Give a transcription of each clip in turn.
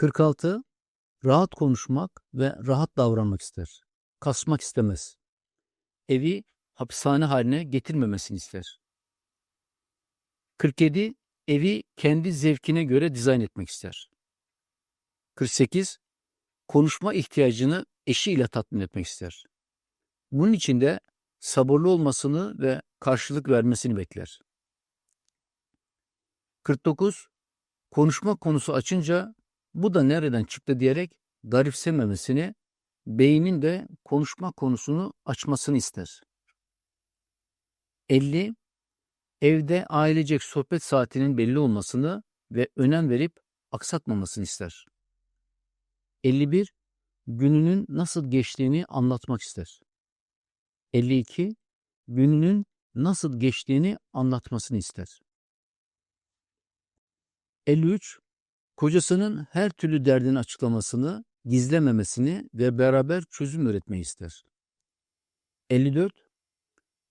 46. Rahat konuşmak ve rahat davranmak ister. Kasmak istemez. Evi hapishane haline getirmemesini ister. 47. Evi kendi zevkine göre dizayn etmek ister. 48. Konuşma ihtiyacını eşiyle tatmin etmek ister. Bunun için de sabırlı olmasını ve karşılık vermesini bekler. 49. Konuşma konusu açınca bu da nereden çıktı diyerek garipsememesini, beynin de konuşma konusunu açmasını ister. 50. Evde ailecek sohbet saatinin belli olmasını ve önem verip aksatmamasını ister. 51. Gününün nasıl geçtiğini anlatmak ister. 52. Gününün nasıl geçtiğini anlatmasını ister. 53. Kocasının her türlü derdini açıklamasını, gizlememesini ve beraber çözüm üretmeyi ister. 54.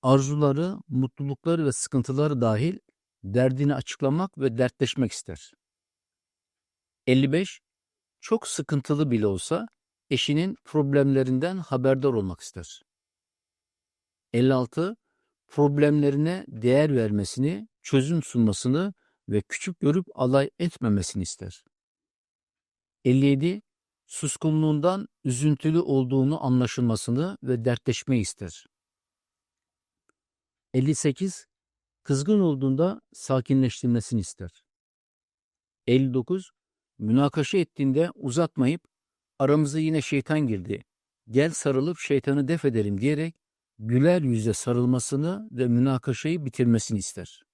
Arzuları, mutlulukları ve sıkıntıları dahil derdini açıklamak ve dertleşmek ister. 55. Çok sıkıntılı bile olsa eşinin problemlerinden haberdar olmak ister. 56. Problemlerine değer vermesini, çözüm sunmasını ve küçük görüp alay etmemesini ister. 57. Suskunluğundan üzüntülü olduğunu anlaşılmasını ve dertleşmeyi ister. 58. Kızgın olduğunda sakinleştirmesini ister. 59. Münakaşa ettiğinde uzatmayıp aramıza yine şeytan girdi. Gel sarılıp şeytanı def edelim diyerek güler yüze sarılmasını ve münakaşayı bitirmesini ister.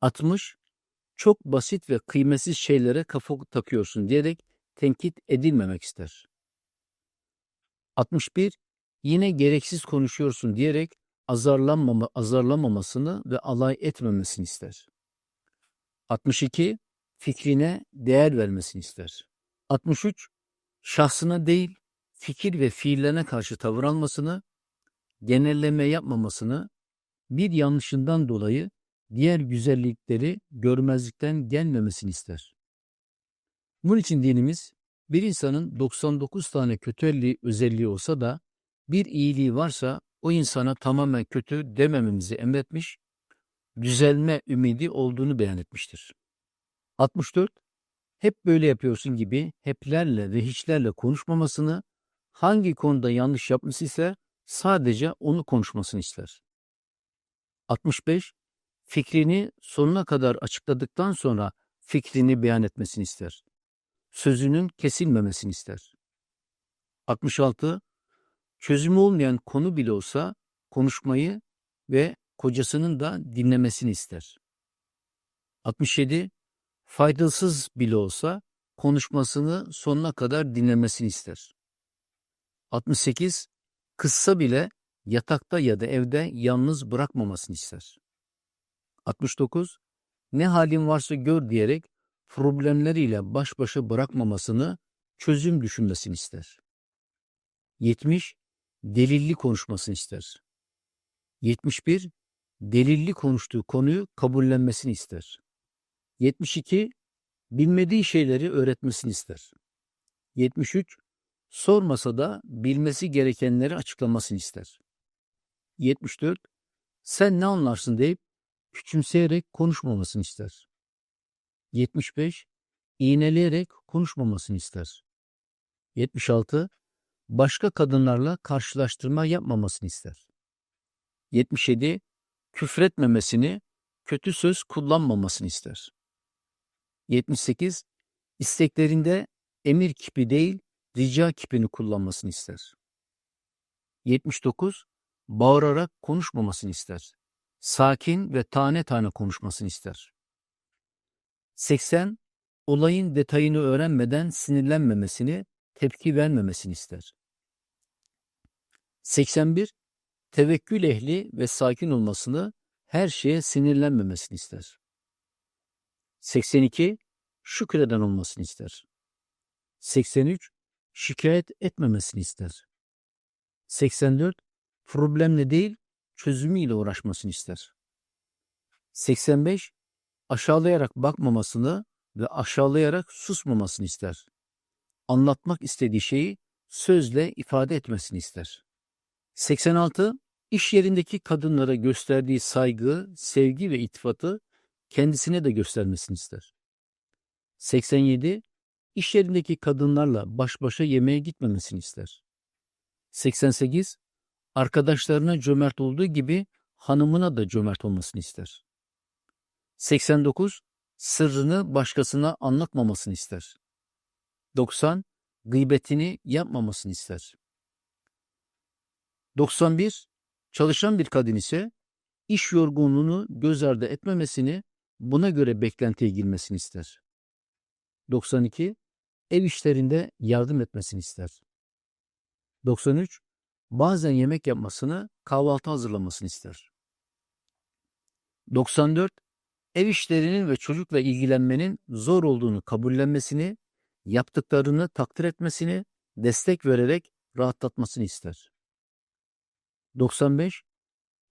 60. Çok basit ve kıymetsiz şeylere kafa takıyorsun diyerek tenkit edilmemek ister. 61. Yine gereksiz konuşuyorsun diyerek azarlanmama, azarlamamasını ve alay etmemesini ister. 62. Fikrine değer vermesini ister. 63. Şahsına değil, fikir ve fiillerine karşı tavır almasını, genelleme yapmamasını, bir yanlışından dolayı diğer güzellikleri görmezlikten gelmemesini ister. Bunun için dinimiz bir insanın 99 tane kötü özelliği olsa da bir iyiliği varsa o insana tamamen kötü demememizi emretmiş, düzelme ümidi olduğunu beyan etmiştir. 64. Hep böyle yapıyorsun gibi heplerle ve hiçlerle konuşmamasını, hangi konuda yanlış yapmış ise sadece onu konuşmasını ister. 65 fikrini sonuna kadar açıkladıktan sonra fikrini beyan etmesini ister. Sözünün kesilmemesini ister. 66. Çözümü olmayan konu bile olsa konuşmayı ve kocasının da dinlemesini ister. 67. Faydasız bile olsa konuşmasını sonuna kadar dinlemesini ister. 68. Kıssa bile yatakta ya da evde yalnız bırakmamasını ister. 69. Ne halin varsa gör diyerek problemleriyle baş başa bırakmamasını, çözüm düşünmesini ister. 70. Delilli konuşmasını ister. 71. Delilli konuştuğu konuyu kabullenmesini ister. 72. Bilmediği şeyleri öğretmesini ister. 73. Sormasa da bilmesi gerekenleri açıklamasını ister. 74. Sen ne anlarsın deyip küçümseyerek konuşmamasını ister. 75. İğneleyerek konuşmamasını ister. 76. Başka kadınlarla karşılaştırma yapmamasını ister. 77. Küfretmemesini, kötü söz kullanmamasını ister. 78. İsteklerinde emir kipi değil, rica kipini kullanmasını ister. 79. Bağırarak konuşmamasını ister sakin ve tane tane konuşmasını ister. 80. Olayın detayını öğrenmeden sinirlenmemesini, tepki vermemesini ister. 81. Tevekkül ehli ve sakin olmasını, her şeye sinirlenmemesini ister. 82. Şükreden olmasını ister. 83. Şikayet etmemesini ister. 84. Problemle değil, çözümüyle uğraşmasını ister. 85. Aşağılayarak bakmamasını, ve aşağılayarak susmamasını ister. Anlatmak istediği şeyi sözle ifade etmesini ister. 86. İş yerindeki kadınlara gösterdiği saygı, sevgi ve itifatı kendisine de göstermesini ister. 87. İş yerindeki kadınlarla baş başa yemeğe gitmemesini ister. 88. Arkadaşlarına cömert olduğu gibi hanımına da cömert olmasını ister. 89. Sırrını başkasına anlatmamasını ister. 90. Gıybetini yapmamasını ister. 91. Çalışan bir kadın ise iş yorgunluğunu göz ardı etmemesini, buna göre beklentiye girmesini ister. 92. Ev işlerinde yardım etmesini ister. 93. Bazen yemek yapmasını, kahvaltı hazırlamasını ister. 94. Ev işlerinin ve çocukla ilgilenmenin zor olduğunu kabullenmesini, yaptıklarını takdir etmesini, destek vererek rahatlatmasını ister. 95.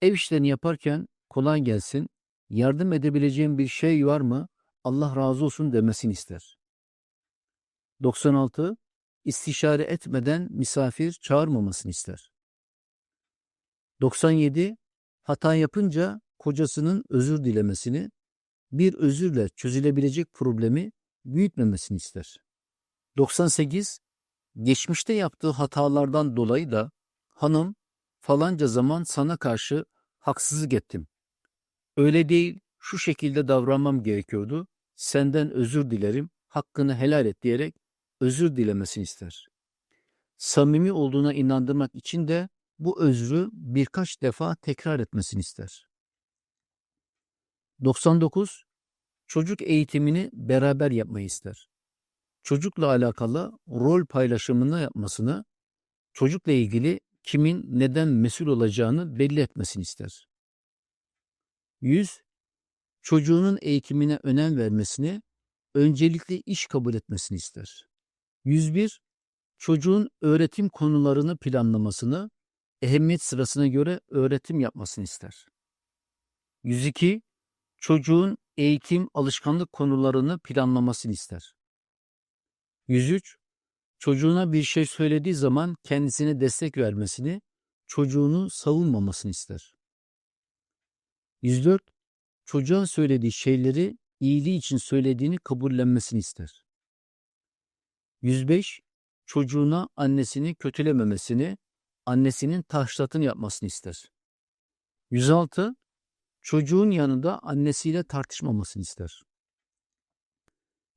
Ev işlerini yaparken kolay gelsin, yardım edebileceğim bir şey var mı, Allah razı olsun demesini ister. 96. İstişare etmeden misafir çağırmamasını ister. 97. Hata yapınca kocasının özür dilemesini, bir özürle çözülebilecek problemi büyütmemesini ister. 98. Geçmişte yaptığı hatalardan dolayı da hanım falanca zaman sana karşı haksızlık ettim. Öyle değil, şu şekilde davranmam gerekiyordu. Senden özür dilerim, hakkını helal et diyerek özür dilemesini ister. Samimi olduğuna inandırmak için de bu özrü birkaç defa tekrar etmesini ister. 99. Çocuk eğitimini beraber yapmayı ister. Çocukla alakalı rol paylaşımını yapmasını, çocukla ilgili kimin neden mesul olacağını belli etmesini ister. 100. Çocuğunun eğitimine önem vermesini, öncelikle iş kabul etmesini ister. 101. Çocuğun öğretim konularını planlamasını, ehemmiyet sırasına göre öğretim yapmasını ister. 102. Çocuğun eğitim alışkanlık konularını planlamasını ister. 103. Çocuğuna bir şey söylediği zaman kendisine destek vermesini, çocuğunu savunmamasını ister. 104. Çocuğa söylediği şeyleri iyiliği için söylediğini kabullenmesini ister. 105. Çocuğuna annesini kötülememesini, annesinin taşlatını yapmasını ister. 106. Çocuğun yanında annesiyle tartışmamasını ister.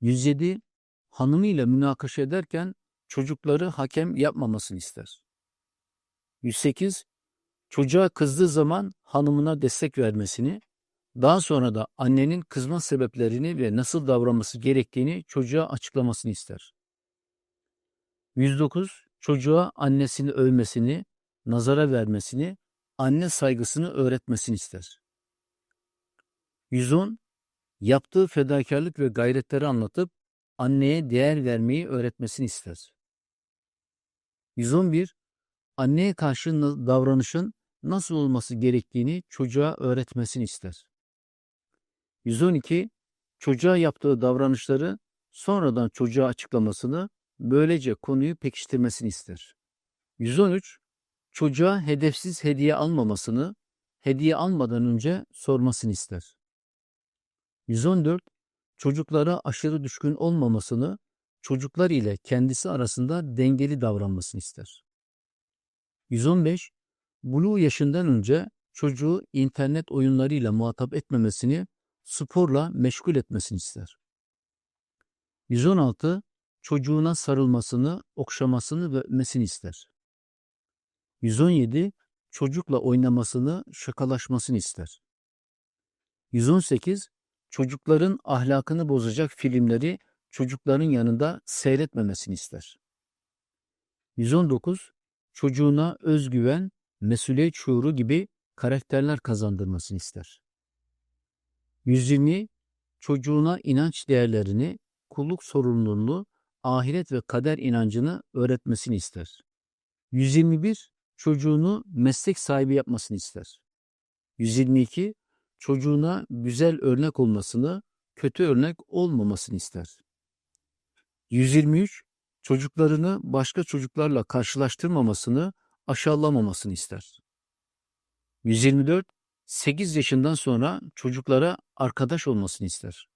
107. Hanımıyla münakaşa ederken çocukları hakem yapmamasını ister. 108. Çocuğa kızdığı zaman hanımına destek vermesini, daha sonra da annenin kızma sebeplerini ve nasıl davranması gerektiğini çocuğa açıklamasını ister. 109. Çocuğa annesini övmesini, nazara vermesini, anne saygısını öğretmesini ister. 110. Yaptığı fedakarlık ve gayretleri anlatıp anneye değer vermeyi öğretmesini ister. 111. Anneye karşı davranışın nasıl olması gerektiğini çocuğa öğretmesini ister. 112. Çocuğa yaptığı davranışları sonradan çocuğa açıklamasını, böylece konuyu pekiştirmesini ister. 113. Çocuğa hedefsiz hediye almamasını, hediye almadan önce sormasını ister. 114. Çocuklara aşırı düşkün olmamasını, çocuklar ile kendisi arasında dengeli davranmasını ister. 115. Blue yaşından önce çocuğu internet oyunlarıyla muhatap etmemesini, sporla meşgul etmesini ister. 116. Çocuğuna sarılmasını, okşamasını ve öpmesini ister. 117. Çocukla oynamasını, şakalaşmasını ister. 118. Çocukların ahlakını bozacak filmleri çocukların yanında seyretmemesini ister. 119. Çocuğuna özgüven, mesuliyet şuuru gibi karakterler kazandırmasını ister. 120. Çocuğuna inanç değerlerini, kulluk sorumluluğunu, ahiret ve kader inancını öğretmesini ister. 121. Çocuğunu meslek sahibi yapmasını ister. 122. Çocuğuna güzel örnek olmasını, kötü örnek olmamasını ister. 123 çocuklarını başka çocuklarla karşılaştırmamasını, aşağılamamasını ister. 124 8 yaşından sonra çocuklara arkadaş olmasını ister.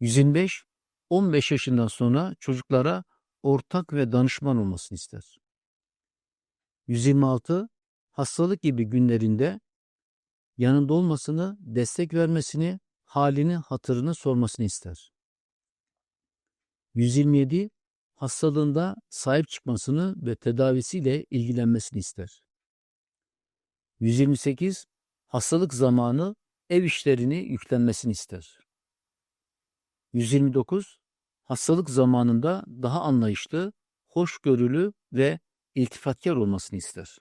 125 15 yaşından sonra çocuklara ortak ve danışman olmasını ister. 126 hastalık gibi günlerinde yanında olmasını, destek vermesini, halini, hatırını sormasını ister. 127 hastalığında sahip çıkmasını ve tedavisiyle ilgilenmesini ister. 128 hastalık zamanı ev işlerini yüklenmesini ister. 129 hastalık zamanında daha anlayışlı, hoşgörülü ve iltifatkar olmasını ister.